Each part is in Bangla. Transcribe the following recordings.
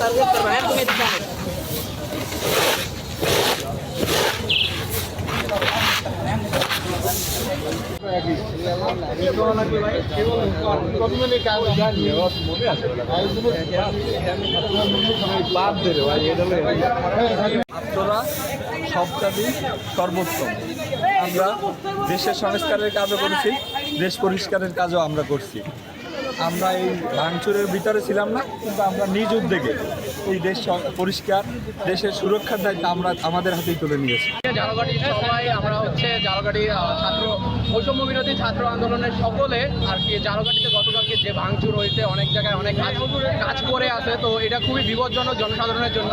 টার্গেট করবে ছাত্ররা সব কাজই সর্বোত্তম। আমরা দেশের সংস্কারের কাজও করেছি দেশ পরিষ্কারের কাজও আমরা করছি। আমরা এই ভাঙচুরের ভিতরে ছিলাম না, কিন্তু আমরা নিজ উদ্যোগে এই দেশ পরিষ্কার, দেশের সুরক্ষার দায়িত্ব আমরা আমাদের হাতেই তুলে নিয়েছি। জালগাড়ি সবাই আমরা হচ্ছে জালগাড়ি ছাত্র, বৈষম্য বিরোধী ছাত্র আন্দোলনের সকলে আর কি জালগাড়িতে গতকালকে যে ভাঙচুর হয়েছে, অনেক জায়গায় অনেক কাজ কাজ করে আছে, তো এটা খুবই বিপজ্জনক জনসাধারণের জন্য।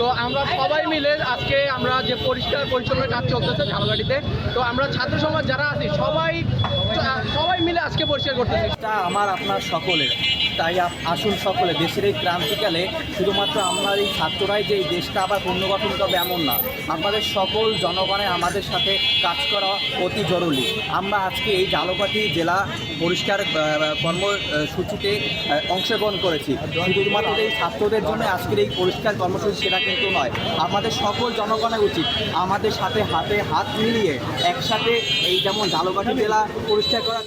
তো আমরা সবাই মিলে আজকে আমরা যে পরিষ্কার পরিচ্ছন্ন কাজ চলতেছে ঝালগাড়িতে তো আমরা ছাত্র সমাজ যারা আছি, সবাই আজকে পরিষ্কার করতেছি এটা আমার আপনার সকলের। তাই আসুন সকলে, দেশের এই ক্রান্তিকালে শুধুমাত্র আমরা এই ছাত্ররাই যে এই দেশটা আবার পুনর্গঠন করবে এমন না। আমাদের সকল জনগণের আমাদের সাথে কাজ করা অতি জরুরি। আমরা আজকে এই জালকাঠি জেলা পরিষ্কার কর্মসূচিতে অংশগ্রহণ করেছি। শুধুমাত্র এই ছাত্রদের জন্য আজকের এই পরিষ্কার কর্মসূচি সেটা কিন্তু নয়। আমাদের সকল জনগণের উচিত আমাদের সাথে হাতে হাত মিলিয়ে একসাথে এই যেমন জালকাঠি জেলা পরিষ্কার করা